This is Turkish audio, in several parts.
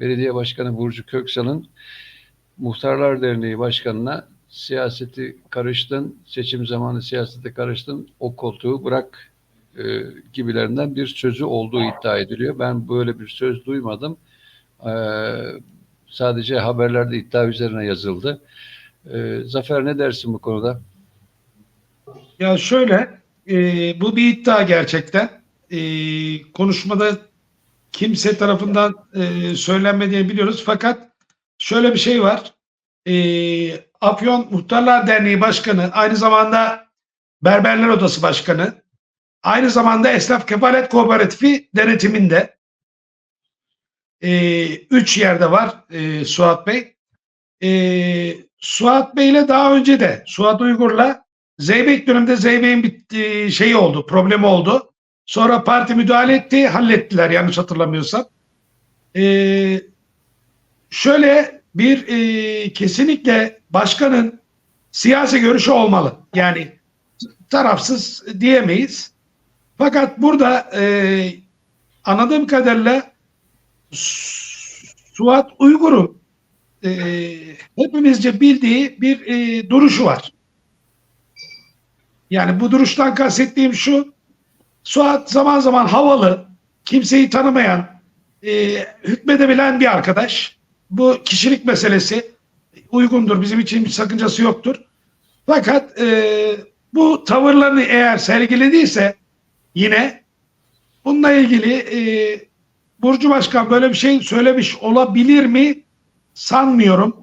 Belediye Başkanı Burcu Köksal'ın Muhtarlar Derneği Başkanı'na siyaseti karıştın, seçim zamanı siyasete karıştın, o koltuğu bırak e, gibilerinden bir sözü olduğu iddia ediliyor. Ben böyle bir söz duymadım. E, sadece haberlerde iddia üzerine yazıldı. E, Zafer ne dersin bu konuda? Ya şöyle, e, bu bir iddia gerçekten. E, konuşmada kimse tarafından e, söylenmediğini biliyoruz. Fakat şöyle bir şey var. E, Afyon Muhtarlar Derneği Başkanı, aynı zamanda Berberler Odası Başkanı, aynı zamanda Esnaf Kefalet Kooperatifi denetiminde. E, üç yerde var e, Suat Bey. E, Suat Bey'le daha önce de, Suat Uygur'la Zeybek döneminde Zeybek'in bir e, şeyi oldu, problemi oldu. Sonra parti müdahale etti, hallettiler yanlış hatırlamıyorsam. Ee, şöyle bir e, kesinlikle başkanın siyasi görüşü olmalı. Yani tarafsız diyemeyiz. Fakat burada e, anladığım kadarıyla Su- Suat Uygur'un e, hepimizce bildiği bir e, duruşu var. Yani bu duruştan kastettiğim şu, Suat zaman zaman havalı, kimseyi tanımayan, e, hükmedebilen bir arkadaş. Bu kişilik meselesi uygundur, bizim için bir sakıncası yoktur. Fakat e, bu tavırlarını eğer sergilediyse yine bununla ilgili e, Burcu Başkan böyle bir şey söylemiş olabilir mi? Sanmıyorum.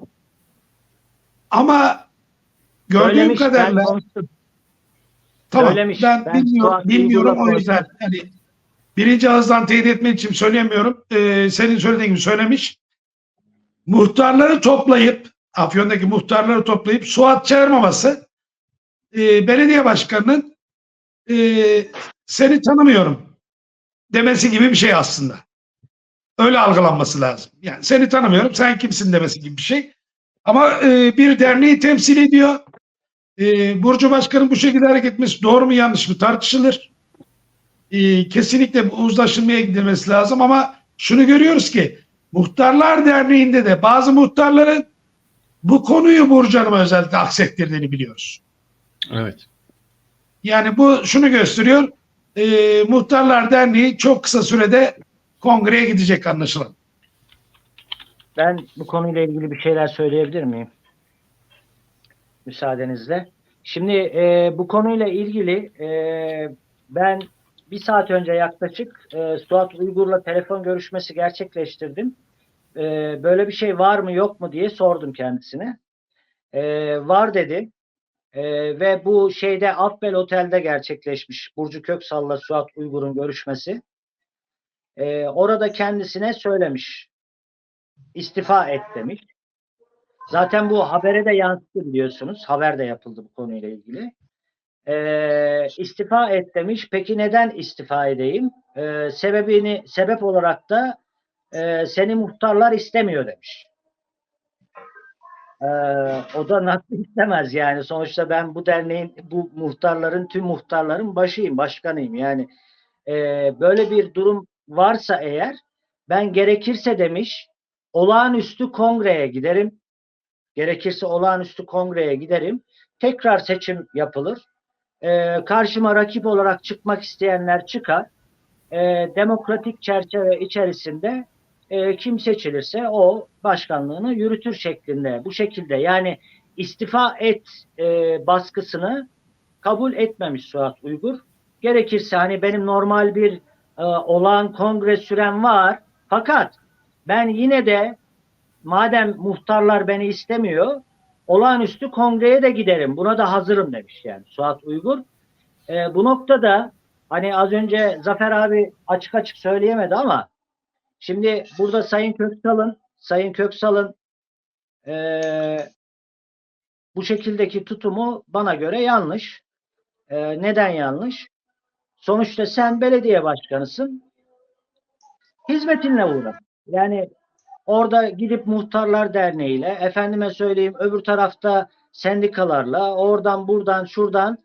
Ama gördüğüm Söylemiş, ben kadarıyla konuştum. Tamam. Söylemiş. Ben, Ben bilmiyorum, bilmiyorum o yüzden hani birinci ağızdan teyit etmek için söyleyemiyorum. Ee, senin söylediğin gibi söylemiş. Muhtarları toplayıp Afyon'daki muhtarları toplayıp Suat çağırmaması e, belediye başkanının e, seni tanımıyorum demesi gibi bir şey aslında. Öyle algılanması lazım. Yani seni tanımıyorum, sen kimsin demesi gibi bir şey. Ama e, bir derneği temsil ediyor. E, Burcu Başkan'ın bu şekilde hareket etmesi doğru mu yanlış mı tartışılır. E, kesinlikle bu uzlaşılmaya gidilmesi lazım ama şunu görüyoruz ki Muhtarlar Derneği'nde de bazı muhtarların bu konuyu Burcu Hanım'a özellikle aksettirdiğini biliyoruz. Evet. Yani bu şunu gösteriyor. E, Muhtarlar Derneği çok kısa sürede kongreye gidecek anlaşılan. Ben bu konuyla ilgili bir şeyler söyleyebilir miyim? Müsaadenizle. Şimdi e, bu konuyla ilgili e, ben bir saat önce yaklaşık e, Suat Uygur'la telefon görüşmesi gerçekleştirdim. E, böyle bir şey var mı yok mu diye sordum kendisine. E, var dedi. E, ve bu şeyde Afbel Otel'de gerçekleşmiş Burcu Köksal'la Suat Uygur'un görüşmesi. E, orada kendisine söylemiş istifa et demiş. Zaten bu habere de yansıdı biliyorsunuz. Haber de yapıldı bu konuyla ilgili. Ee, istifa et demiş. Peki neden istifa edeyim? Ee, sebebini sebep olarak da e, seni muhtarlar istemiyor demiş. Ee, o da nasıl istemez yani sonuçta ben bu derneğin bu muhtarların tüm muhtarların başıyım başkanıyım yani e, böyle bir durum varsa eğer ben gerekirse demiş olağanüstü kongreye giderim. Gerekirse olağanüstü kongreye giderim. Tekrar seçim yapılır. Ee, karşıma rakip olarak çıkmak isteyenler çıkar. Ee, demokratik çerçeve içerisinde e, kim seçilirse o başkanlığını yürütür şeklinde. Bu şekilde yani istifa et e, baskısını kabul etmemiş Suat Uygur. Gerekirse hani benim normal bir e, olağan kongre sürem var. Fakat ben yine de madem muhtarlar beni istemiyor, olağanüstü kongreye de giderim. Buna da hazırım demiş yani Suat Uygur. Ee, bu noktada hani az önce Zafer abi açık açık söyleyemedi ama şimdi burada Sayın Köksal'ın Sayın Köksal'ın eee, bu şekildeki tutumu bana göre yanlış. Eee, neden yanlış? Sonuçta sen belediye başkanısın. Hizmetinle uğra. Yani Orada gidip muhtarlar derneğiyle, efendime söyleyeyim öbür tarafta sendikalarla, oradan buradan şuradan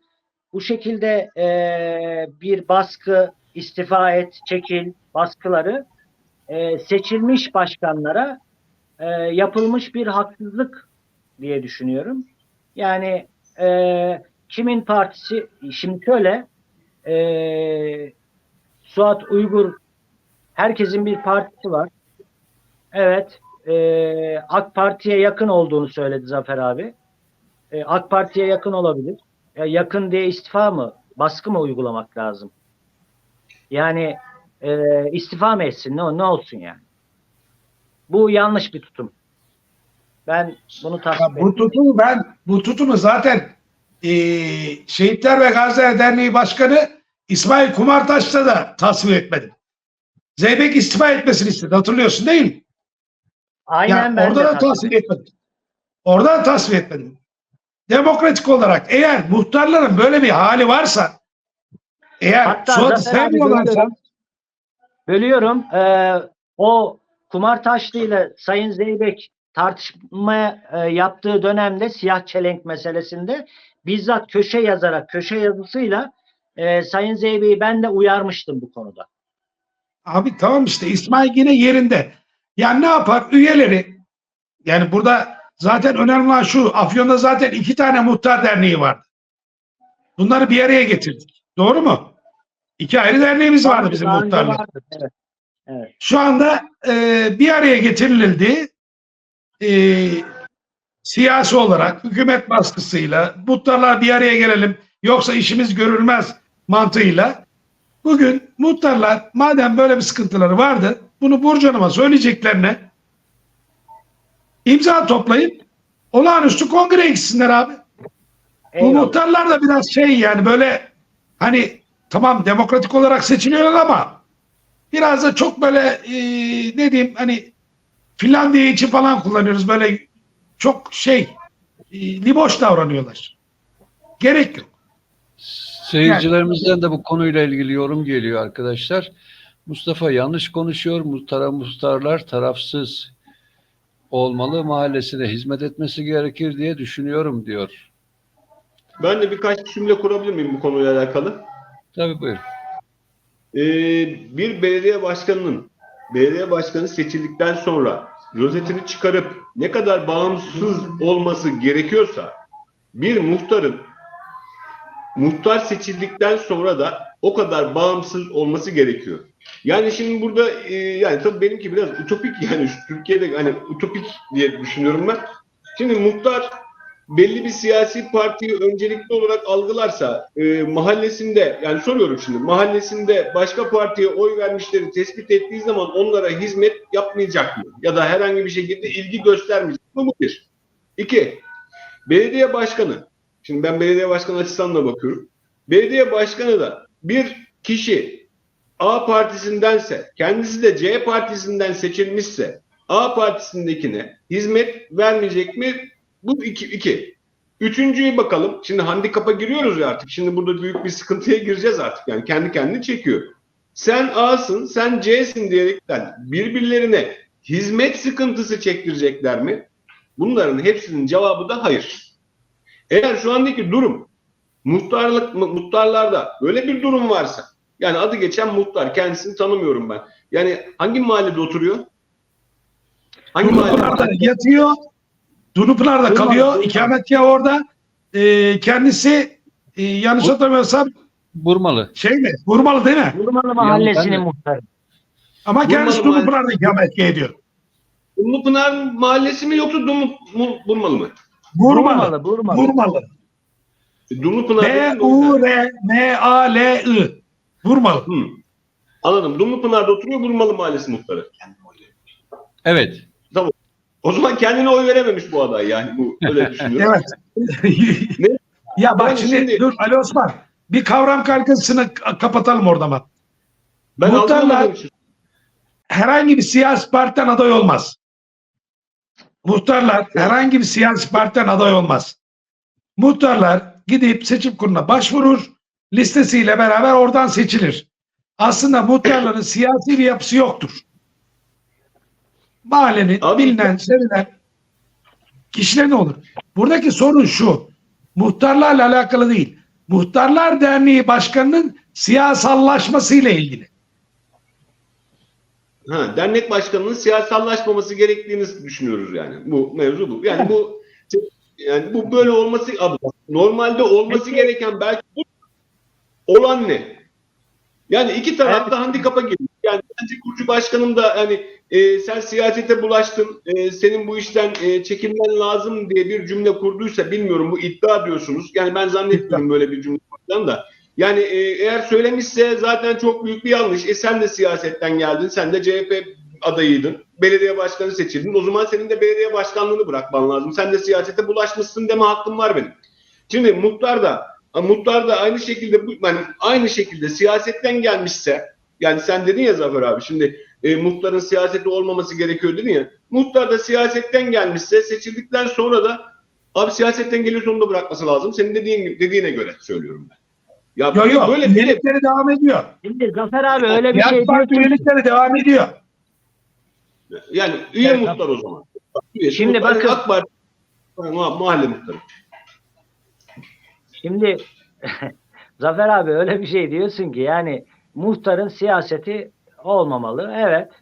bu şekilde eee, bir baskı, istifa et, çekil baskıları e, seçilmiş başkanlara e, yapılmış bir haksızlık diye düşünüyorum. Yani e, kimin partisi şimdi şöyle e, Suat Uygur herkesin bir partisi var. Evet e, AK Parti'ye yakın olduğunu söyledi Zafer abi. E, AK Parti'ye yakın olabilir. Ya yakın diye istifa mı, baskı mı uygulamak lazım? Yani e, istifa mı etsin? Ne, ne olsun yani? Bu yanlış bir tutum. Ben bunu tasvip Ya bu tutumu ben bu tutumu zaten e, Şehitler ve Gaziler Derneği Başkanı İsmail Kumartaş'ta da tasvip etmedim. Zeybek istifa etmesini istedi. Hatırlıyorsun değil mi? Aynen Yani ben orada de tasvip etmedim. Orada da tasvip etmedim. Demokratik olarak eğer muhtarların böyle bir hali varsa eğer Hatta abi sevmiyorlarsa. Bölüyorum. Ee, o Kumar Taşlı ile Sayın Zeybek tartışma e, yaptığı dönemde siyah çelenk meselesinde bizzat köşe yazarak, köşe yazısıyla e, Sayın Zeybek'i ben de uyarmıştım bu konuda. Abi tamam işte İsmail yine yerinde. Yani ne yapar? Üyeleri yani burada zaten önemli olan şu Afyon'da zaten iki tane muhtar derneği vardı. Bunları bir araya getirdik. Doğru mu? İki ayrı derneğimiz vardı bizim önce muhtarlık. vardı, Evet. Evet. Şu anda e, bir araya getirildi. E, siyasi olarak hükümet baskısıyla muhtarlar bir araya gelelim yoksa işimiz görülmez mantığıyla bugün muhtarlar madem böyle bir sıkıntıları vardı bunu Burcu Hanım'a söyleyeceklerine imza toplayıp olağanüstü kongre gitsinler abi. Bu Eyvallah. muhtarlar da biraz şey yani böyle hani tamam demokratik olarak seçiliyorlar ama biraz da çok böyle e, ne diyeyim hani Finlandiya için falan kullanıyoruz böyle çok şey e, liboş davranıyorlar. Gerek yok. Seyircilerimizden de bu konuyla ilgili yorum geliyor arkadaşlar. Mustafa yanlış konuşuyor. Muhtara muhtarlar tarafsız olmalı. Mahallesine hizmet etmesi gerekir diye düşünüyorum diyor. Ben de birkaç cümle kurabilir miyim bu konuyla alakalı? Tabii buyur. Ee, bir belediye başkanının belediye başkanı seçildikten sonra rozetini çıkarıp ne kadar bağımsız olması gerekiyorsa bir muhtarın muhtar seçildikten sonra da o kadar bağımsız olması gerekiyor. Yani şimdi burada e, yani tabii benimki biraz utopik yani şu Türkiye'de hani utopik diye düşünüyorum ben. Şimdi muhtar belli bir siyasi partiyi öncelikli olarak algılarsa e, mahallesinde yani soruyorum şimdi mahallesinde başka partiye oy vermişleri tespit ettiği zaman onlara hizmet yapmayacak mı? Ya da herhangi bir şekilde ilgi göstermeyecek mi? Bu bir. İki, belediye başkanı. Şimdi ben belediye başkanı açısından da bakıyorum. Belediye başkanı da bir kişi A partisindense kendisi de C partisinden seçilmişse A partisindekine hizmet vermeyecek mi? Bu iki. iki. Üçüncüyü bakalım. Şimdi handikapa giriyoruz ya artık. Şimdi burada büyük bir sıkıntıya gireceğiz artık. Yani kendi kendini çekiyor. Sen A'sın, sen C'sin diyerekten birbirlerine hizmet sıkıntısı çektirecekler mi? Bunların hepsinin cevabı da hayır. Eğer şu andaki durum muhtarlık muhtarlarda böyle bir durum varsa yani adı geçen muhtar kendisini tanımıyorum ben. Yani hangi mahallede oturuyor? Hangi mahallede? Dunupınar'da yatıyor. Dunupınar'da kalıyor. durmadı. İkametgahı orada. E, kendisi e, yanlış hatırlamıyorsam Burmalı. şey mi? Vurmalı değil mi? Burmalı Mahallesi'nin muhtarı. Ama kendisi Vurmalı Dunupınar'da ikametgah ediyor. Dumlupınar mahallesi mi yoksa Dumlu Burmalı mı? Vurmalı. Burmalı. Burmalı. Vurmalı. Dumlupınar B dedim de o yüzden. U R M A L I. Vurmalı. Hı. Anladım. Dumlupınar'da oturuyor Burmalı Mahallesi muhtarı. Evet. O zaman kendine oy verememiş bu aday yani bu öyle düşünüyorum. Evet. Ne? ya bak Yani şimdi, şimdi- dur Ali Osman. Bir kavram kargasını ka- kapatalım orada bak. Ben Muhtarlar-. Herhangi bir siyasi partiden aday olmaz. Muhtarlar herhangi bir siyasi partiden aday olmaz. Muhtarlar gidip seçim kuruluna başvurur. Listesiyle beraber oradan seçilir. Aslında muhtarların siyasi bir yapısı yoktur. Mahallenin Abi- bilinen, sevilen kişiler ne olur? Buradaki sorun şu. Muhtarlarla alakalı değil. Muhtarlar Derneği Başkanı'nın siyasallaşmasıyla ilgili. ha, dernek başkanının siyasallaşmaması gerektiğini düşünüyoruz yani. Bu mevzu bu. Yani bu yani bu böyle olması abi, normalde olması Peki. gereken belki bu olan ne? Yani iki taraf Evet. da handikapa giriyor. Yani bence kurucu başkanım da hani e, sen siyasete bulaştın, e, senin bu işten e, çekinmen lazım diye bir cümle kurduysa bilmiyorum bu iddia diyorsunuz. Yani ben zannetmiyorum böyle bir cümle kurduğunu da. Yani e, eğer söylemişse zaten çok büyük bir yanlış. E sen de siyasetten geldin, sen de CHP adayıydın. Belediye başkanı seçildin. O zaman senin de belediye başkanlığını bırakman lazım. Sen de siyasete bulaşmışsın deme hakkım var benim. Şimdi muhtar da muhtar da aynı şekilde bu- yani aynı şekilde siyasetten gelmişse yani sen dedin ya Zafer abi şimdi e, muhtarın siyaseti olmaması gerekiyor dedin ya. Muhtar da siyasetten gelmişse seçildikten sonra da abi siyasetten geliyorsa onu da bırakması lazım. Senin dediğin dediğine göre söylüyorum ben. Ya Yok böyle, yok. böyle devam ediyor. Şimdi Zafer abi öyle bir Yat şey ki- üyelikleri devam ediyor. Yani üye Evet, muhtar o zaman. Üye, Şimdi muhtar, bakın- AK Parti ma- mahalle muhtarı. Şimdi Zafer abi öyle bir şey diyorsun ki yani muhtarın siyaseti olmamalı. Evet.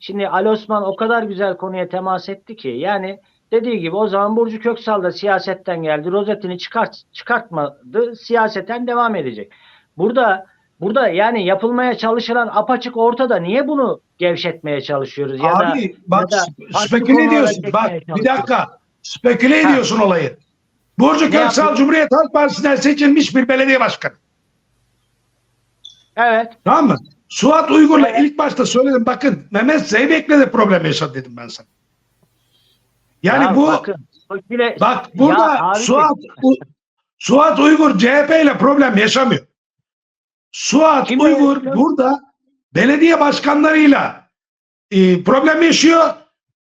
Şimdi Ali Osman o kadar güzel konuya temas etti ki yani dediği gibi o zaman Burcu Köksal da siyasetten geldi. Rozetini çıkart çıkartmadı. Siyaseten devam edecek. Burada burada yani yapılmaya çalışılan apaçık ortada. Niye bunu gevşetmeye çalışıyoruz ya da Abi bak ya da speküle ediyorsun. Bak bir dakika. Speküle Ha. ediyorsun olayı. Burcu Köksal? Cumhuriyet Halk Partisi'nden seçilmiş bir belediye başkanı. Evet. Tamam mı? Suat Uygur'la Evet. ilk başta söyledim. Bakın Mehmet Zeybek'le de problem yaşadı dedim ben sana. Yani Ya bu bakın, bile- bak burada Ya Suat Suat Uygur CHP ile problem yaşamıyor. Suat Kim Uygur yaşıyor? burada belediye başkanlarıyla e, problem yaşıyor.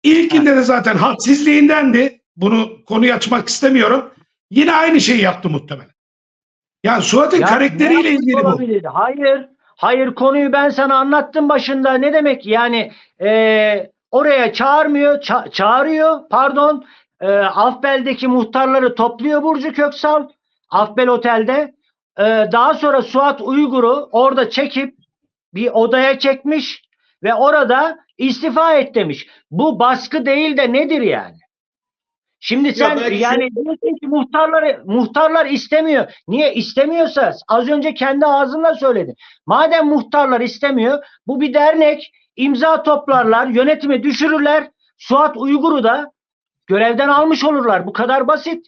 İlkinde de zaten hadsizliğindendi. Bunu konuyu açmak istemiyorum. Yine aynı şeyi yaptı muhtemelen. Yani Suat'ın Ya karakteriyle ne ilgili bu. olabilir? Hayır. Hayır konuyu ben sana anlattım başında. Ne demek yani e, oraya çağırmıyor, ça- çağırıyor pardon. E, Afbel'deki muhtarları topluyor Burcu Köksal. Afbel Otel'de. E, daha sonra Suat Uygur'u orada çekip bir odaya çekmiş ve orada istifa et demiş. Bu baskı değil de nedir yani? Şimdi sen belki yani diyorsun ki muhtarları muhtarlar istemiyor. Niye istemiyorsa az önce kendi ağzınla söyledin. Madem muhtarlar istemiyor bu bir dernek imza toplarlar yönetimi düşürürler. Suat Uygur'u da görevden almış olurlar. Bu kadar basit.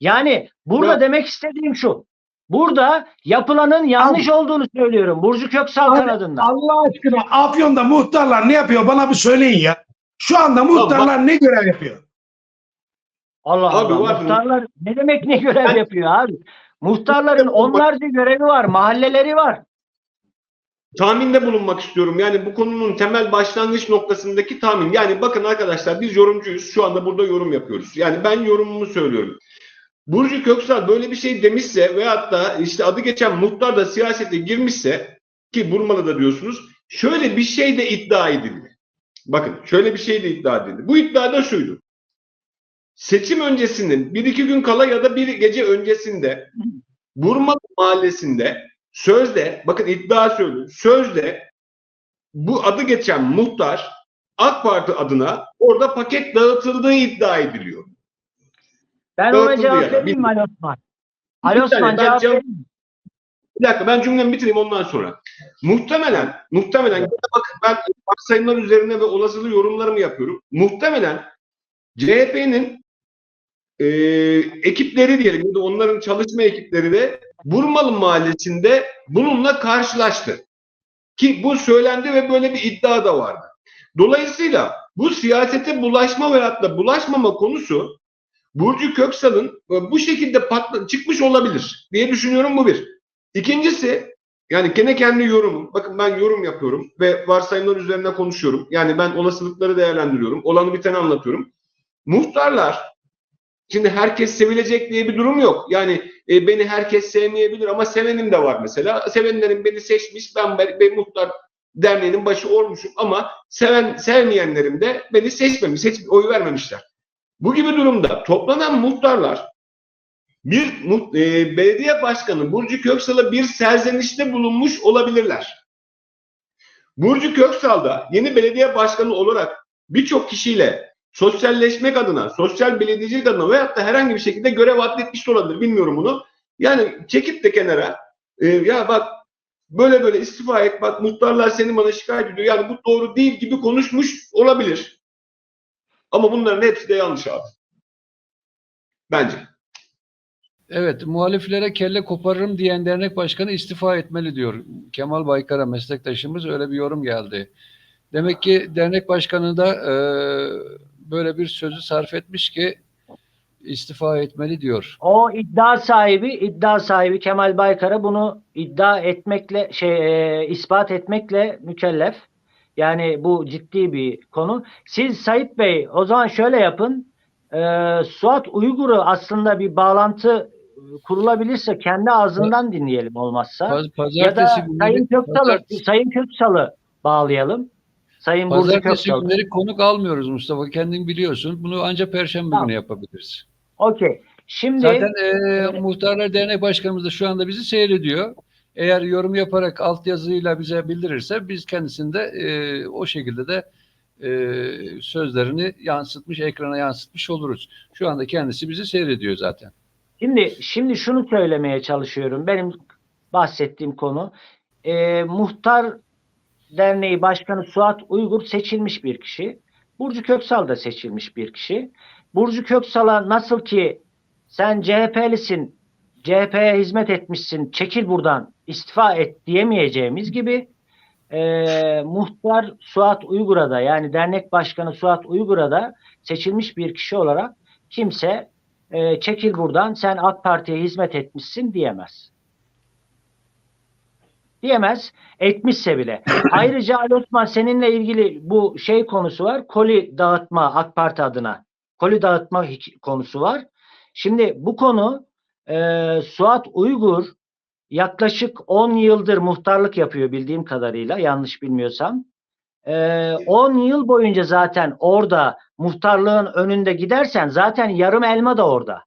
Yani burada Ya- demek istediğim şu. Burada yapılanın yanlış olduğunu söylüyorum. Burcu Köksal Abi, kanadından. Allah aşkına Afyon'da muhtarlar ne yapıyor bana bir söyleyin ya. Şu anda muhtarlar ne görev yapıyor? Allah Abi Allah. mı? Muhtarlar ne demek ne görev yapıyor abi? Muhtarların onlarca görevi var, mahalleleri var. tahminde bulunmak istiyorum. Yani bu konunun temel başlangıç noktasındaki tahmin. Yani bakın arkadaşlar biz yorumcuyuz. Şu anda burada yorum yapıyoruz. Yani ben yorumumu söylüyorum. Burcu Köksal böyle bir şey demişse veyahut da işte adı geçen muhtar da siyasete girmişse ki Burmalı'da diyorsunuz şöyle bir şey de iddia edildi. Bakın şöyle bir şey de iddia edildi. Bu iddia da şuydu. Seçim öncesinin bir iki gün kala ya da bir gece öncesinde Burmalı mahallesinde sözde bakın iddia söylüyorum sözde bu adı geçen muhtar AK Parti adına orada paket dağıtıldığı iddia ediliyor. Ben ona Dağıtıldı cevap yani, vereyim mi Ali Osman? Ali Osman cevap cevap- vereyim mi? Bir dakika ben cümlemi bitireyim ondan sonra. Muhtemelen, muhtemelen bakın ben varsayımlar üzerine ve olasılığı yorumlarımı yapıyorum. Muhtemelen CHP'nin e, ekipleri diyelim ya da onların çalışma ekipleri de Burmalı Mahallesi'nde bununla karşılaştı. Ki bu söylendi ve böyle bir iddia da vardı. Dolayısıyla bu siyasete bulaşma veyahut da bulaşmama konusu Burcu Köksal'ın e, bu şekilde patla çıkmış olabilir diye düşünüyorum bu bir. İkincisi yani gene kendi yorumum. Bakın ben yorum yapıyorum ve varsayımlar üzerine konuşuyorum. Yani ben olasılıkları değerlendiriyorum. Olanı biteni anlatıyorum. Muhtarlar şimdi herkes sevilecek diye bir durum yok. Yani e, beni herkes sevmeyebilir ama sevenim de var mesela. Sevenlerin beni seçmiş. Ben, ben, ben muhtar derneğinin başı olmuşum ama seven sevmeyenlerim de beni seçmemiş, seç, oy vermemişler. Bu gibi durumda toplanan muhtarlar bir e, belediye başkanı Burcu Köksal'a bir serzenişte bulunmuş olabilirler. Burcu Köksal da yeni belediye başkanı olarak birçok kişiyle sosyalleşmek adına, sosyal belediyecilik adına veyahut da herhangi bir şekilde görev atletmiş olabilir. Bilmiyorum bunu. Yani çekip de kenara e, ya bak böyle böyle istifa et bak muhtarlar seni bana şikayet ediyor. Yani bu doğru değil gibi konuşmuş olabilir. Ama bunların hepsi de yanlış abi. Bence. Evet, muhaliflere kelle koparırım diyen dernek başkanı istifa etmeli diyor. Kemal Baykar'a meslektaşımız öyle bir yorum geldi. Demek ki dernek başkanı da e, böyle bir sözü sarf etmiş ki istifa etmeli diyor. O iddia sahibi, iddia sahibi Kemal Baykar'a bunu iddia etmekle, şey e, ispat etmekle mükellef. Yani bu ciddi bir konu. Siz Sayit Bey o zaman şöyle yapın. E, Suat Uygur'u aslında bir bağlantı kurulabilirse kendi ağzından dinleyelim olmazsa. Paz- Ya da Sayın Köksal'ı, Sayın Köksal'ı bağlayalım. Sayın Burcu pazartesi Köksal. günleri konuk almıyoruz Mustafa. Kendin biliyorsun. Bunu ancak perşembe Tamam. günü yapabiliriz. Okey. Şimdi Zaten e, Muhtarlar Dernek Başkanımız da şu anda bizi seyrediyor. Eğer yorum yaparak altyazıyla bize bildirirse biz kendisinde e, o şekilde de e, sözlerini yansıtmış, ekrana yansıtmış oluruz. Şu anda kendisi bizi seyrediyor zaten. Şimdi şimdi şunu söylemeye çalışıyorum. Benim bahsettiğim konu e, Muhtar Derneği Başkanı Suat Uygur seçilmiş bir kişi. Burcu Köksal da seçilmiş bir kişi. Burcu Köksal'a nasıl ki sen CHP'lisin, CHP'ye hizmet etmişsin, çekil buradan, istifa et diyemeyeceğimiz gibi e, Muhtar Suat Uygur'a da yani dernek başkanı Suat Uygur'a da seçilmiş bir kişi olarak kimse e, çekil buradan sen AK Parti'ye hizmet etmişsin diyemez. Diyemez. Etmişse bile. Ayrıca Ali Osman seninle ilgili bu şey konusu var. Koli dağıtma AK Parti adına. Koli dağıtma konusu var. Şimdi bu konu e, Suat Uygur yaklaşık 10 yıldır muhtarlık yapıyor bildiğim kadarıyla yanlış bilmiyorsam. E, 10 yıl boyunca zaten orada muhtarlığın önünde gidersen zaten yarım elma da orada.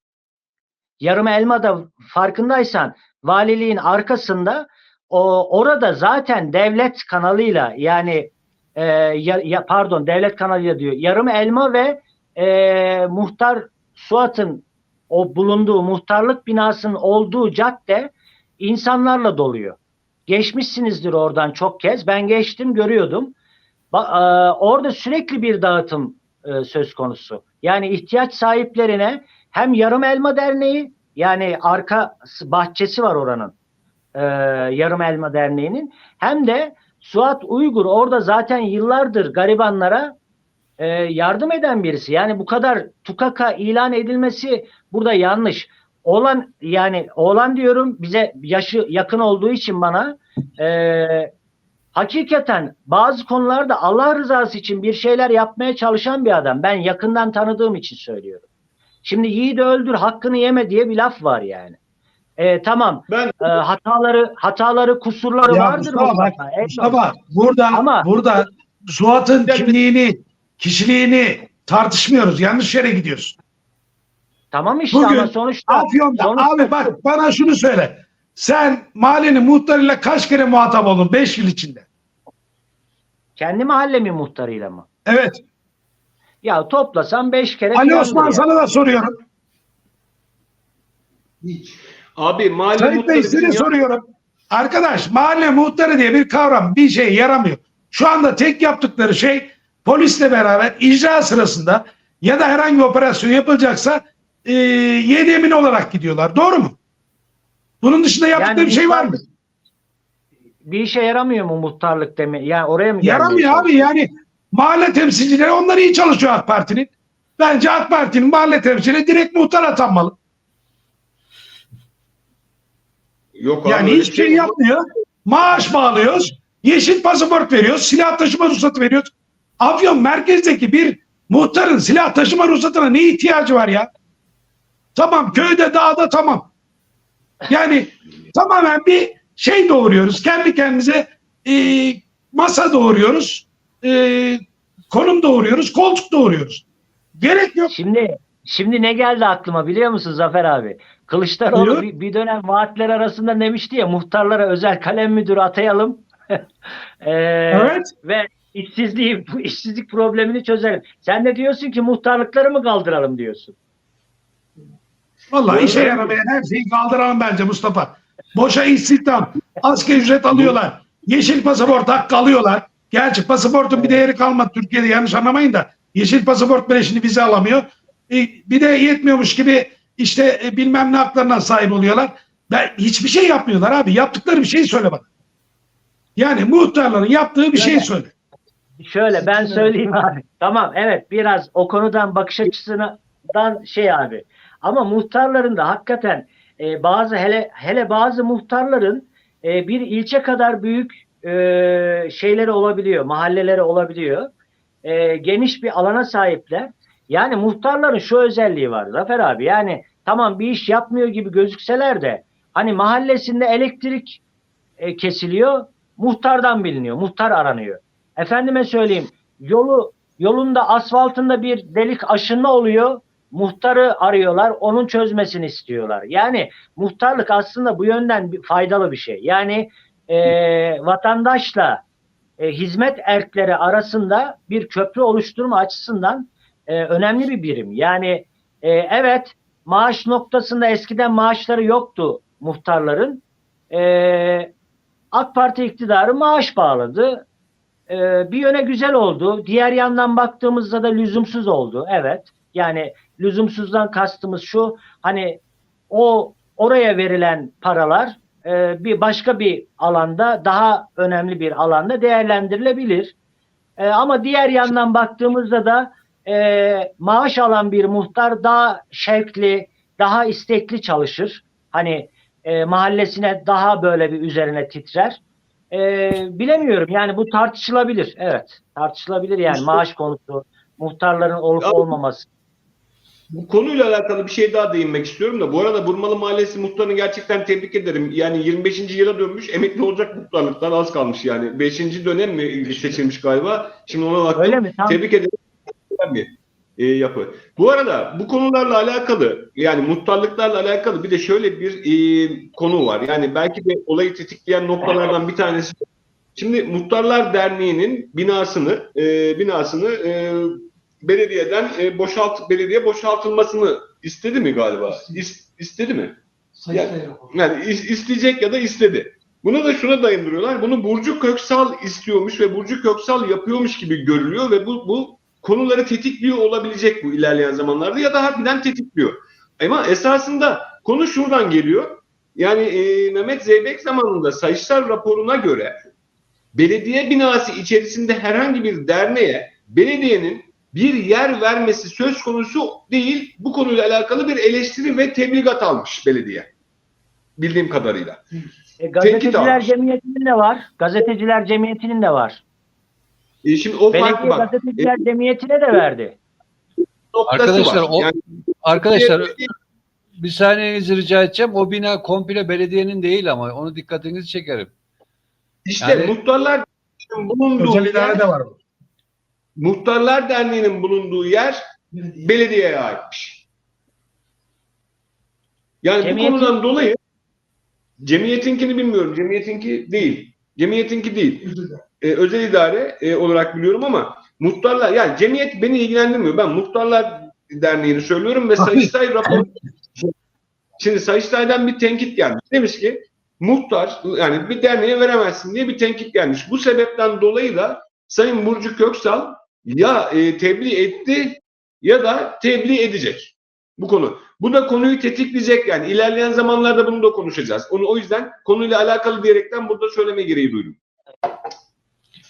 Yarım elma da farkındaysan valiliğin arkasında o orada zaten devlet kanalıyla yani e, ya- pardon devlet kanalıyla diyor yarım elma ve e, muhtar Suat'ın o bulunduğu muhtarlık binasının olduğu cadde insanlarla doluyor. Geçmişsinizdir oradan çok kez. Ben geçtim görüyordum. Ba- e, orada sürekli bir dağıtım e, söz konusu. Yani ihtiyaç sahiplerine hem Yarım Elma Derneği yani arka bahçesi var oranın. e, Yarım Elma Derneği'nin hem de Suat Uygur orada zaten yıllardır garibanlara e, yardım eden birisi. Yani bu kadar tukaka ilan edilmesi burada yanlış. Olan yani oğlan diyorum bize yaşı yakın olduğu için bana e, hakikaten bazı konularda Allah rızası için bir şeyler yapmaya çalışan bir adam. Ben yakından tanıdığım için söylüyorum. Şimdi yiğidi öldür hakkını yeme diye bir laf var yani. E, tamam Ben e, hataları hataları kusurları Ya vardır Mustafa bak. Mustafa burada Ama- burada Suat'ın kimliğini, kişiliğini tartışmıyoruz. Yanlış yere gidiyorsun. Tamam işte Bugün ama sonuçta Afyon'da sonuçta- abi bak bana şunu söyle. Sen mahallenin muhtarıyla kaç kere muhatap oldun 5 yıl içinde? kendi mahallemin muhtarıyla mı? Evet. Ya toplasam 5 kere Ali Osman ya. sana da soruyorum. abi mahalle Sayın Bey muhtarı bizim ya- soruyorum. Arkadaş mahalle muhtarı diye bir kavram bir şey yaramıyor. Şu anda tek yaptıkları şey polisle beraber icra sırasında ya da herhangi bir operasyon yapılacaksa e, yedemin olarak gidiyorlar. Doğru mu? Bunun dışında yaptıkları Yani bir şey var mı? Bir işe yaramıyor mu muhtarlık deme? Yani oraya mı Yaramıyor abi çalışıyor? yani mahalle temsilcileri onlar iyi çalışıyor AK Parti'nin. Bence AK Parti'nin mahalle temsilcileri direkt muhtar atanmalı. Yok abi, Yani hiçbir şey yapmıyor. Maaş bağlıyoruz. Yeşil pasaport veriyoruz. Silah taşıma ruhsatı veriyoruz. Afyon merkezdeki bir muhtarın silah taşıma ruhsatına ne ihtiyacı var ya? Tamam köyde dağda tamam. Yani tamamen bir şey doğuruyoruz. Kendi kendimize e, masa doğuruyoruz. E, konum doğuruyoruz. Koltuk doğuruyoruz. Gerek yok. Şimdi şimdi ne geldi aklıma biliyor musun Zafer abi? Kılıçdaroğlu Buyur. bir, bir dönem vaatler arasında demişti ya muhtarlara özel kalem müdürü atayalım. Ee, Evet. Ve işsizliği, bu işsizlik problemini çözelim. Sen de diyorsun ki muhtarlıkları mı kaldıralım diyorsun. Vallahi işe yaramayan her şeyi kaldıralım bence Mustafa. Boşa istihdam. Asgari ücret alıyorlar. Yeşil pasaport hakkı alıyorlar. Gerçi pasaportun bir değeri kalmadı Türkiye'de yanlış anlamayın da. Yeşil pasaport bile şimdi vize alamıyor. E, bir de yetmiyormuş gibi işte e, bilmem ne haklarına sahip oluyorlar. Ben, hiçbir şey yapmıyorlar abi. Yaptıkları bir şey söyle bana. Yani muhtarların yaptığı bir şey söyle. Şöyle ben söyleyeyim abi. Tamam evet biraz o konudan bakış açısından şey abi. Ama muhtarların da hakikaten e, bazı hele hele bazı muhtarların e, bir ilçe kadar büyük e, şeyleri olabiliyor, mahalleleri olabiliyor. E, geniş bir alana sahipler. Yani muhtarların şu özelliği var Zafer abi. Yani tamam bir iş yapmıyor gibi gözükseler de hani mahallesinde elektrik e, kesiliyor, muhtardan biliniyor, muhtar aranıyor. Efendime söyleyeyim yolu yolunda asfaltında bir delik aşınma oluyor. Muhtarı arıyorlar, onun çözmesini istiyorlar. Yani muhtarlık aslında bu yönden faydalı bir şey. Yani e, vatandaşla e, hizmet erkleri arasında bir köprü oluşturma açısından e, önemli bir birim. Yani e, evet maaş noktasında eskiden maaşları yoktu muhtarların. E, AK Parti iktidarı maaş bağladı. Ee, bir yöne güzel oldu. Diğer yandan baktığımızda da lüzumsuz oldu. Evet. Yani lüzumsuzdan kastımız şu. Hani o oraya verilen paralar e, bir başka bir alanda daha önemli bir alanda değerlendirilebilir. E, ama diğer yandan baktığımızda da e, maaş alan bir muhtar daha şevkli, daha istekli çalışır. Hani e, mahallesine daha böyle bir üzerine titrer. Ee, bilemiyorum yani bu tartışılabilir. Evet tartışılabilir yani maaş konusu, muhtarların olup olmaması. Bu konuyla alakalı bir şey daha değinmek istiyorum da bu arada Burmalı Mahallesi muhtarını gerçekten tebrik ederim. Yani 25. yıla dönmüş emekli olacak muhtarlıktan az kalmış yani. 5. dönem mi seçilmiş galiba? Şimdi ona baktım. Öyle mi? Tam Tebrik ederim. Bir e, yapı. Bu arada bu konularla alakalı yani muhtarlıklarla alakalı bir de şöyle bir e, konu var. Yani belki de olayı tetikleyen noktalardan bir tanesi. Şimdi Muhtarlar Derneği'nin binasını e, binasını e, belediyeden e, boşalt belediye boşaltılmasını istedi mi galiba? İs- istedi mi? Yani, yani is- isteyecek ya da istedi. Bunu da şuna dayandırıyorlar. Bunu Burcu Köksal istiyormuş ve Burcu Köksal yapıyormuş gibi görülüyor ve bu, bu konuları tetikliyor olabilecek bu ilerleyen zamanlarda ya da harbiden tetikliyor. Ama esasında konu şuradan geliyor. Yani e, Mehmet Zeybek zamanında Sayıştay raporuna göre belediye binası içerisinde herhangi bir derneğe belediyenin bir yer vermesi söz konusu değil. Bu konuyla alakalı bir eleştiri ve tebligat almış belediye. Bildiğim kadarıyla. e, gazeteciler cemiyetinin de var. Gazeteciler cemiyetinin de var. E, şimdi o farklı Belediye bak. gazeteciler cemiyetine de verdi. Arkadaşlar, var. o- Yani Arkadaşlar bir saniyenizi rica edeceğim. O bina komple belediyenin değil ama onu dikkatinizi çekerim. işte Yani- muhtarlar bulunduğu Özel yer, idarede var bu. Muhtarlar Derneği'nin bulunduğu yer belediyeye aitmiş. Yani Cemiyetin- bu konudan dolayı cemiyetinkini bilmiyorum. Cemiyetinki değil. Cemiyetinki değil. Ee, özel idare e, olarak biliyorum ama muhtarlar yani cemiyet beni ilgilendirmiyor. Ben muhtarlar derneğini söylüyorum ve Sayıştay raporu Şimdi Sayıştay'dan bir tenkit gelmiş. Demiş ki muhtar yani bir derneğe veremezsin diye bir tenkit gelmiş. Bu sebepten dolayı da Sayın Burcu Köksal ya e, tebliğ etti ya da tebliğ edecek bu konu. Bu da konuyu tetikleyecek yani ilerleyen zamanlarda bunu da konuşacağız. Onu o yüzden konuyla alakalı diyerekten burada söyleme gereği duydum.